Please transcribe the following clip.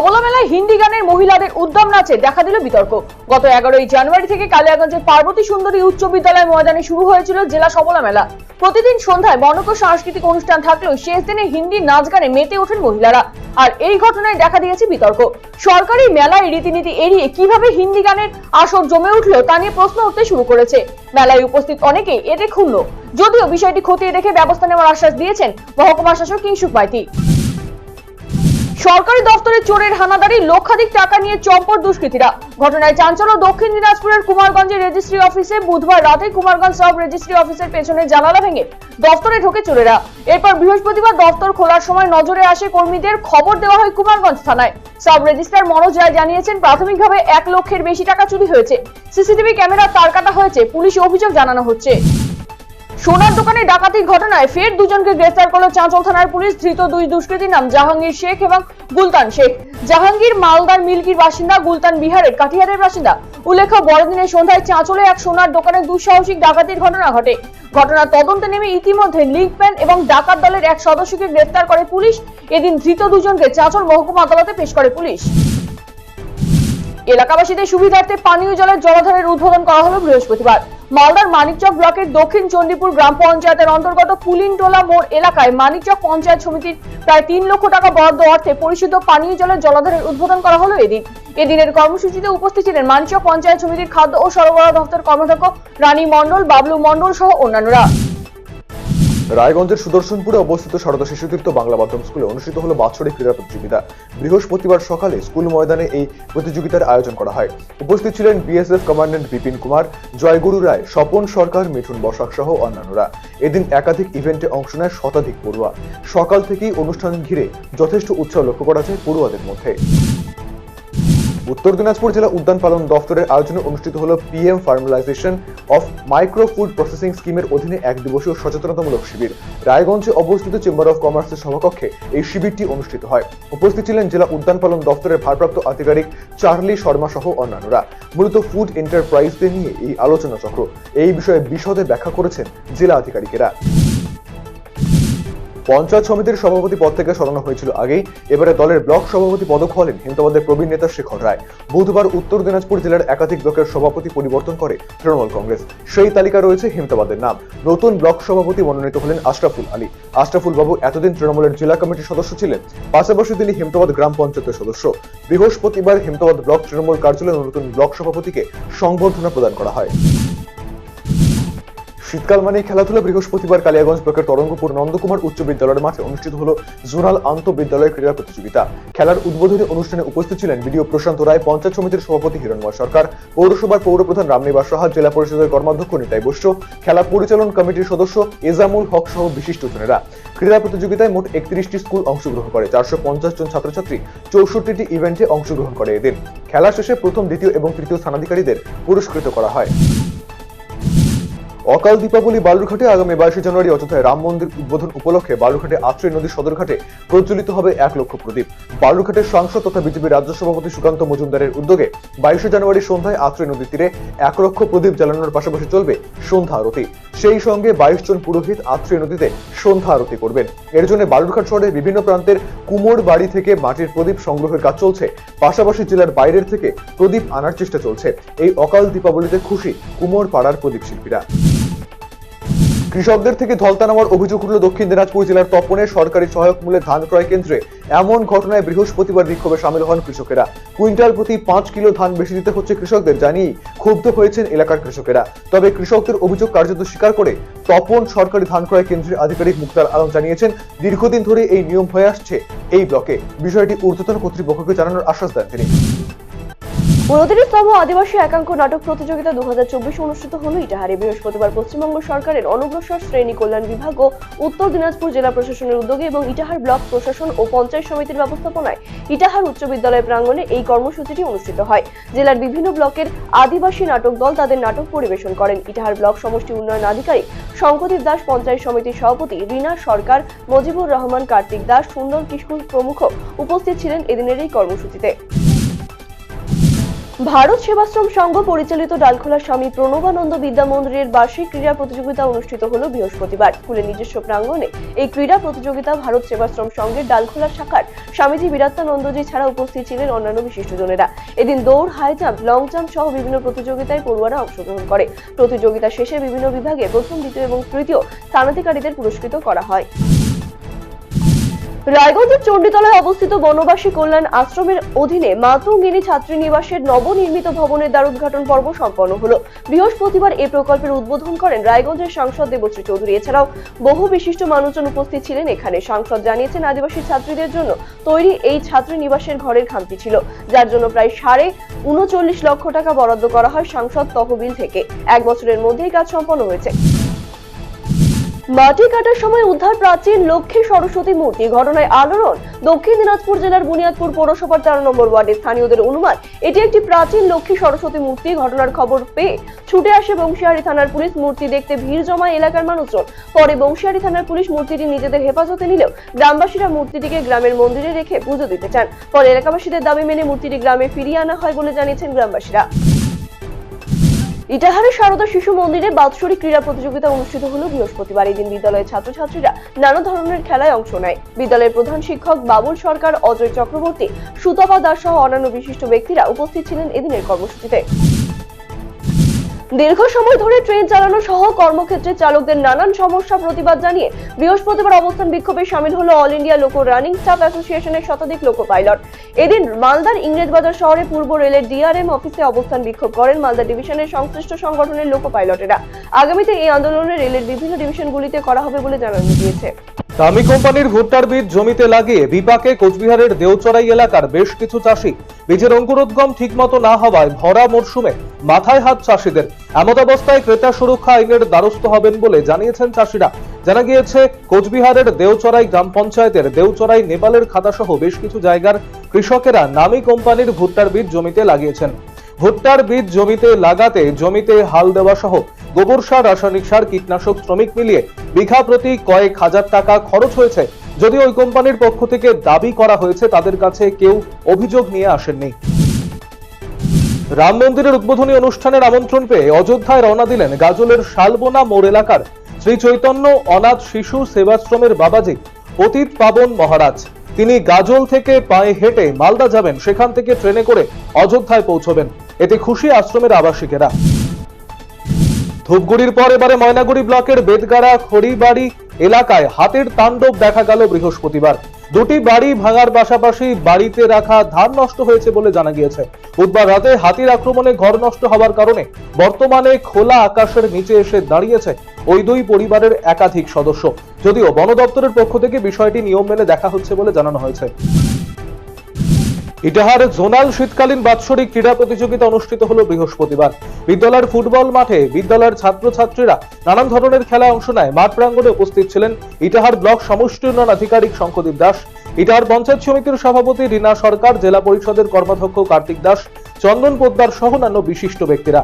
সবলা মেলায় হিন্দি গানের মহিলাদের উদ্যম নাচে দেখা দিল বিতর্ক। গত এগারোই জানুয়ারি থেকে কালিয়াগঞ্জের পার্বতী সুন্দরী উচ্চ বিদ্যালয় ময়দানে শুরু হয়েছিল জেলা সবলা মেলা প্রতিদিন সন্ধ্যায় বর্ণক সাংস্কৃতিক অনুষ্ঠান থাকলেও শেষ দিনে হিন্দি নাচ গানে মেতে ওঠেন মহিলারা। আর এই ঘটনায় দেখা দিয়েছে বিতর্ক। সরকারি মেলায় রীতিনীতি এড়িয়ে কীভাবে হিন্দি গানের আসর জমে উঠল তা নিয়ে প্রশ্ন উঠতে শুরু করেছে। মেলায় উপস্থিত অনেকেই এতে ক্ষুণ্ণ। যদিও বিষয়টি খতিয়ে দেখে ব্যবস্থা নেওয়ার আশ্বাস দিয়েছেন মহকুমা শাসক কিংসুক মাইতি। সরকারি দফতরে চোরের হানাদারি, লক্ষাধিক টাকা নিয়ে চম্পট দুষ্কৃতীরা। ঘটনায় চাঞ্চল্য দক্ষিণ দিনাজপুরের কুমারগঞ্জের রেজিস্ট্রি অফিসে বুধবার রাতে কুমারগঞ্জ সাব রেজিস্ট্রি অফিসের পেছনে জানালা ভেঙে দফতরে ঢোকে চোরেরা। এরপর বৃহস্পতিবার দফতর খোলার সময় নজরে আসে কর্মীদের খবর দেওয়া হয় কুমারগঞ্জ থানায়। সাব রেজিস্ট্রার মনোজ রায় জানিয়েছেন, প্রাথমিকভাবে এক লক্ষের বেশি টাকা চুরি হয়েছে। সিসিটিভি ক্যামেরা তার কাটা হয়েছে, পুলিশ অভিযোগ জানানো হচ্ছে। সোনার দোকানে ডাকাতির ঘটনায় ফের দুজনকে গ্রেফতার করল চাঁচল থানার পুলিশ। ধৃত দুই দুষ্কৃতীর নাম জাহাঙ্গীর শেখ এবং গুলতান শেখ। জাহাঙ্গীর মালদার মিল্কির বাসিন্দা গুলতান বিহারের কাঠিয়ারের বাসিন্দা। উল্লেখ্য, বড়দিনের সন্ধ্যায় চাঁচলে এক সোনার দোকানে দুঃসাহসিক ডাকাতির ঘটনা ঘটে। ঘটনার তদন্তে নেমে ইতিমধ্যে লিঙ্ক প্যান এবং ডাকাত দলের এক সদস্যকে গ্রেফতার করে পুলিশ। এদিন ধৃত দুজনকে চাঁচল মহকুমা আদালতে পেশ করে পুলিশ। এলাকাবাসীদের সুবিধার্থে পানীয় জলের জলাধারের উদ্বোধন করা হলো বৃহস্পতিবার। মালদার মানিকচক ব্লকের দক্ষিণ চণ্ডীপুর গ্রাম পঞ্চায়েতের অন্তর্গত পুলিনটোলা মোড় এলাকায় মানিকচক পঞ্চায়েত সমিতির প্রায় তিন লক্ষ টাকা বরাদ্দ অর্থে পরিশুদ্ধ পানীয় জলের জলাধারের উদ্বোধন করা হলো এদিন। এদিনের কর্মসূচিতে উপস্থিত ছিলেন মানিকচক পঞ্চায়েত সমিতির খাদ্য ও সরবরাহ দপ্তর কর্মদক্ষ রানী মণ্ডল, বাবলু মণ্ডল সহ অন্যান্যরা। রায়গঞ্জের সুদর্শনপুরে অবস্থিত সারদা শিশুতীর্থ বাংলা মাধ্যম স্কুলে অনুষ্ঠিত হলো বাৎসরিক ক্রীড়া প্রতিযোগিতা। বৃহস্পতিবার সকালে স্কুল ময়দানে এই প্রতিযোগিতার আয়োজন করা হয়। উপস্থিত ছিলেন বিএসএফ কমান্ড্যান্ট বিপিন কুমার, জয়গুরু রায়, স্বপন সরকার, মিঠুন বসাক সহ অন্যান্যরা। এদিন একাধিক ইভেন্টে অংশ নেয় শতাধিক পড়ুয়া। সকাল থেকেই অনুষ্ঠান ঘিরে যথেষ্ট উৎসাহ লক্ষ্য করা যায় পড়ুয়াদের মধ্যে। উত্তর দিনাজপুর জেলা উদ্যান পালন দফতরের আয়োজনে অনুষ্ঠিত হলো PM formalization of micro food processing স্কিমের অধীনে এক দিবসীয় সচেতনতামূলক শিবির। রায়গঞ্জে অবস্থিত চেম্বার অফ কমার্সের সভাকক্ষে এই শিবিরটি অনুষ্ঠিত হয়। উপস্থিত ছিলেন জেলা উদ্যান পালন দফতরের ভারপ্রাপ্ত আধিকারিক চার্লি শর্মা সহ অন্যান্যরা। মূলত ফুড এন্টারপ্রাইজদের নিয়ে এই আলোচনা চক্র। এই বিষয়ে বিশদে ব্যাখ্যা করেছেন জেলা আধিকারিকেরা। পঞ্চায়েত সমিতির সভাপতি পদ থেকে সরানো হয়েছিল আগেই। এবারে দলের ব্লক সভাপতি পদক হলেন হিন্দবাদের প্রবীণ নেতা শেখর রায়। বুধবার উত্তর দিনাজপুর জেলার একাধিক ব্লকের সভাপতি পরিবর্তন করে তৃণমূল কংগ্রেস। সেই তালিকা রয়েছে হিমতাবাদের নাম। নতুন ব্লক সভাপতি মনোনীত হলেন আশরাফুল আলী। আশরাফুল বাবু এতদিন তৃণমূলের জেলা কমিটির সদস্য ছিলেন। পাশাপাশি তিনি হিমতাবাদ গ্রাম পঞ্চায়েতের সদস্য। বৃহস্পতিবার হিমতাবাদ ব্লক তৃণমূল কার্যালয়ে নতুন ব্লক সভাপতিকে সংবর্ধনা প্রদান করা হয়। শীতকাল মানে খেলাধুলা বৃহস্পতিবার কালিয়াগঞ্জ ব্লকের তরঙ্গপুর নন্দকুমার উচ্চ বিদ্যালয়ের মাঠে অনুষ্ঠিত হলো জোনাল আন্ত বিদ্যালয় ক্রীড়া প্রতিযোগিতা। খেলার উদ্বোধনী অনুষ্ঠানে উপস্থিত ছিলেন বিডিও প্রশান্ত রায়, পঞ্চায়েত সমিতির সভাপতি হিরণময় সরকার, পৌরসভার পৌরপ্রধান রামনিবাস সাহা, জেলা পরিষদের কর্মাধ্যক্ষ নিতাই বৈশ্য, খেলা পরিচালন কমিটির সদস্য এজামুল হক সহ বিশিষ্টজনেরা ক্রীড়া প্রতিযোগিতায় মোট একত্রিশটি স্কুল অংশগ্রহণ করে, চারশো পঞ্চাশ জন ছাত্রছাত্রী চৌষট্টিটি ইভেন্টে অংশগ্রহণ করে এদিন। খেলা শেষে প্রথম, দ্বিতীয় এবং তৃতীয় স্থানাধিকারীদের পুরস্কৃত করা হয়। অকাল দীপাবলি বালুরঘাটে আগামী বাইশে জানুয়ারি অযোধ্যায় রাম মন্দির উদ্বোধন উপলক্ষে বালুরঘাটে আত্রেয় নদীর সদরঘাটে প্রজ্বলিত হবে এক লক্ষ প্রদীপ। বালুরঘাটের সাংসদ তথা বিজেপি রাজ্য সভাপতি সুকান্ত মজুমদারের উদ্যোগে বাইশে জানুয়ারি সন্ধ্যায় আত্রেয় নদীর তীরে এক লক্ষ প্রদীপ জ্বালানোর পাশাপাশি চলবে সন্ধ্যা আরতি। সেই সঙ্গে বাইশ জন পুরোহিত আত্রেয় নদীতে সন্ধ্যা আরতি করবেন। এর জন্য বালুরঘাট শহরের বিভিন্ন প্রান্তের কুমোর বাড়ি থেকে মাটির প্রদীপ সংগ্রহের কাজ চলছে। পাশাপাশি জেলার বাইরের থেকে প্রদীপ আনার চেষ্টা চলছে। এই অকাল দীপাবলিতে খুশি কুমোর পাড়ার প্রদীপ শিল্পীরা। কৃষকদের থেকে ধলতা নেওয়ার অভিযোগ উঠল দক্ষিণ দিনাজপুর জেলার তপনে সরকারি সহায়ক মূল্যে ধান ক্রয় কেন্দ্রে। এমন ঘটনায় বৃহস্পতিবার বিক্ষোভে সামিল হন কৃষকেরা। কুইন্টাল প্রতি পাঁচ কিলো ধান বেশি দিতে হচ্ছে কৃষকদের জানিয়ে ক্ষুব্ধ হয়েছেন এলাকার কৃষকেরা। তবে কৃষকদের অভিযোগ কার্যত স্বীকার করে তপন সরকারি ধান ক্রয় কেন্দ্রের আধিকারিক মুক্তার আলম জানিয়েছেন, দীর্ঘদিন ধরে এই নিয়ম হয়ে আসছে এই ব্লকে। বিষয়টি ঊর্ধ্বতন কর্তৃপক্ষকে জানানোর আশ্বাস দেন তিনি। উনত্রিশতম আদিবাসী একাঙ্ক নাটক প্রতিযোগিতা দু হাজার চব্বিশ অনুষ্ঠিত হল ইটাহারে। বৃহস্পতিবার পশ্চিমবঙ্গ সরকারের অনগ্রসর শ্রেণি কল্যাণ বিভাগ ও উত্তর দিনাজপুর জেলা প্রশাসনের উদ্যোগে এবং ইটাহার ব্লক প্রশাসন ও পঞ্চায়েত সমিতির ব্যবস্থাপনায় ইটাহার উচ্চ বিদ্যালয় প্রাঙ্গণে এই কর্মসূচিটি অনুষ্ঠিত হয়। জেলার বিভিন্ন ব্লকের আদিবাসী নাটক দল তাদের নাটক পরিবেশন করেন। ইটাহার ব্লক সমষ্টি উন্নয়ন আধিকারিক শঙ্কদীপ দাস, পঞ্চায়েত সমিতির সভাপতি রিনা সরকার, মজিবুর রহমান, কার্তিক দাস, সুন্দর কিশকুর প্রমুখ উপস্থিত ছিলেন এদিনের এই কর্মসূচিতে। ভারত সেবাশ্রম সংঘ পরিচালিত ডালখোলা স্বামী প্রণবানন্দ বিদ্যা মন্দিরের বার্ষিক ক্রীড়া প্রতিযোগিতা অনুষ্ঠিত হল বৃহস্পতিবার। স্কুলের নিজস্ব প্রাঙ্গণে এই ক্রীড়া প্রতিযোগিতা ভারত সেবাশ্রম সংঘের ডালখোলা শাখার স্বামীজি বিরাত্তানন্দজি ছাড়া উপস্থিত ছিলেন অন্যান্য বিশিষ্টজনেরা এদিন দৌড়, হাই জাম্প, লং জাম্প সহ বিভিন্ন প্রতিযোগিতায় পড়ুয়ারা অংশগ্রহণ করে। প্রতিযোগিতা শেষে বিভিন্ন বিভাগে প্রথম, দ্বিতীয় এবং তৃতীয় স্থানাধিকারীদের পুরস্কৃত করা হয়। রায়গঞ্জের চণ্ডীতলায় অবস্থিত বনবাসী কল্যাণ আশ্রমের অধীনে মাতঙ্গিনী ছাত্রী নিবাসের নবনির্মিত ভবনের দ্বার উদ্ঘাটন পর্ব সম্পন্ন হলো। বৃহস্পতিবার এই প্রকল্পের উদ্বোধন করেন রায়গঞ্জের সাংসদ দেবশ্রী চৌধুরী। এছাড়াও বহু বিশিষ্ট মানুষজন উপস্থিত ছিলেন এখানে। সাংসদ জানিয়েছেন, আদিবাসী ছাত্রীদের জন্য তৈরি এই ছাত্রী নিবাসের ঘরের খামতি ছিল, যার জন্য প্রায় সাড়ে উনচল্লিশ লক্ষ টাকা বরাদ্দ করা হয় সাংসদ তহবিল থেকে। এক বছরের মধ্যেই কাজ সম্পন্ন হয়েছে। মাটি কাটার সময় উদ্ধার প্রাচীন লক্ষ্মী সরস্বতী মূর্তি। ঘটনায় আলোড়ন দক্ষিণ দিনাজপুর জেলার বুনিয়াদপুর পৌরসভার চার নম্বর ওয়ার্ডের স্থানীয়দের অনুমান, এটি একটি প্রাচীন লক্ষ্মী সরস্বতী মূর্তি। ঘটনার খবর পেয়ে ছুটে আসে বংশিয়ারি থানার পুলিশ। মূর্তি দেখতে ভিড় জমায় এলাকার মানুষজন। পরে বংশিয়ারি থানার পুলিশ মূর্তিটি নিজেদের হেফাজতে নিলেও গ্রামবাসীরা মূর্তিটিকে গ্রামের মন্দিরে রেখে পুজো দিতে চান। পরে এলাকাবাসীদের দাবি মেনে মূর্তিটি গ্রামে ফিরিয়ে আনা হয় বলে জানিয়েছেন গ্রামবাসীরা। ইটাহারের শারদা শিশু মন্দিরে বাৎসরিক ক্রীড়া প্রতিযোগিতা অনুষ্ঠিত হলো বৃহস্পতিবার। এই দিন বিদ্যালয়ের ছাত্রছাত্রীরা নানা ধরনের খেলায় অংশ নেয়। বিদ্যালয়ের প্রধান শিক্ষক বাবুল সরকার, অজয় চক্রবর্তী, সুতপা দাস সহ অন্যান্য বিশিষ্ট ব্যক্তিরা উপস্থিত ছিলেন এদিনের কর্মসূচিতে। দীর্ঘ সময় ধরে ট্রেন চালানো সহ কর্মক্ষেত্রে চালকদের নানান সমস্যা প্রতিবাদ জানিয়ে বৃহস্পতিবার অবস্থান বিক্ষোভে সামিল হলো all India loco running staff অ্যাসোসিয়েশনের শতাধিক লোকো পাইলট এদিন মালদার ইংরেজবাজার শহরে পূর্ব রেলের ডিআরএম অফিসে অবস্থান বিক্ষোভ করেন মালদা ডিভিশনের সংশ্লিষ্ট সংগঠনের লোকো পাইলটেরা আগামীতে এই আন্দোলনে রেলের বিভিন্ন ডিভিশনগুলিতে করা হবে বলে জানানো গিয়েছে। দামি কোম্পানির ভুট্টার বীজ জমিতে লাগিয়ে বিপাকে কোচবিহারের দেওচড়াই এলাকার বেশ কিছু চাষি বীজের অঙ্কুরোদ্গম ঠিকমতো না হওয়ায় ভরা মরশুমে মাথায় হাত চাষিদের। এমত অবস্থায় ক্রেতা সুরক্ষা আইনের দ্বারস্থ হবেন বলে জানিয়েছেন চাষিরা। জানা গিয়েছে, কোচবিহারের দেওচড়াই গ্রাম পঞ্চায়েতের দেওচড়াই নেপালের খাতাসহ বেশ কিছু জায়গার কৃষকেরা নামি কোম্পানির ভুট্টার বীজ জমিতে লাগিয়েছেন। ভুট্টার বীজ জমিতে লাগাতে জমিতে হাল দেওয়া সহ গোবর সার, রাসায়নিক সার, কীটনাশক, শ্রমিক মিলিয়ে বিঘা প্রতি কয়েক হাজার টাকা খরচ হয়েছে। যদি ওই কোম্পানির পক্ষ থেকে দাবি করা হয়েছে, তাদের কাছে কেউ অভিযোগ নিয়ে আসেননি। রাম মন্দিরের উদ্বোধনী অনুষ্ঠানের আমন্ত্রণ পেয়ে অযোধ্যায় রওনা দিলেন গাজলের শালবোনা মোড় এলাকার শ্রী চৈতন্য অনাথ শিশু সেবাশ্রমের বাবাজি, অতীত পাবন মহারাজ। তিনি গাজল থেকে পায়ে হেঁটে মালদা যাবেন, সেখান থেকে ট্রেনে করে অযোধ্যায় পৌঁছবেন। এতে খুশি আশ্রমের আবাসিকেরা। ধূপগুড়ির পর এবারে ময়নাগুড়ি ব্লকের বেদগাড়া খড়িবাড়ি এলাকায় হাতের তাণ্ডব দেখা গেল বৃহস্পতিবার। দুটি বাড়ি ভাঙার পাশাপাশি বাড়িতে রাখা ধান নষ্ট হয়েছে বলে জানা গিয়েছে। বুধবার রাতে হাতির আক্রমণে ঘর নষ্ট হওয়ার কারণে বর্তমানে খোলা আকাশের নিচে এসে দাঁড়িয়েছে ওই দুই পরিবারের একাধিক সদস্য। যদিও বন দপ্তরের পক্ষ থেকে বিষয়টি নিয়ম মেনে দেখা হচ্ছে বলে জানানো হয়েছে। ইটাহার জোনাল শীতকালীন বাৎসরিক ক্রীড়া প্রতিযোগিতা অনুষ্ঠিত হল বৃহস্পতিবার। বিদ্যালয়ের ফুটবল মাঠে বিদ্যালয়ের ছাত্রছাত্রীরা নানান ধরনের খেলায় অংশ নেয়। মাঠ প্রাঙ্গণে উপস্থিত ছিলেন ইটাহার ব্লক সমষ্টি উন্নয়ন আধিকারিক শঙ্কদীপ দাস, ইটাহার পঞ্চায়েত সমিতির সভাপতি রীনা সরকার, জেলা পরিষদের কর্মাধ্যক্ষ কার্তিক দাস, চন্দন পোদ্দার সহ অন্যান্য বিশিষ্ট ব্যক্তিরা।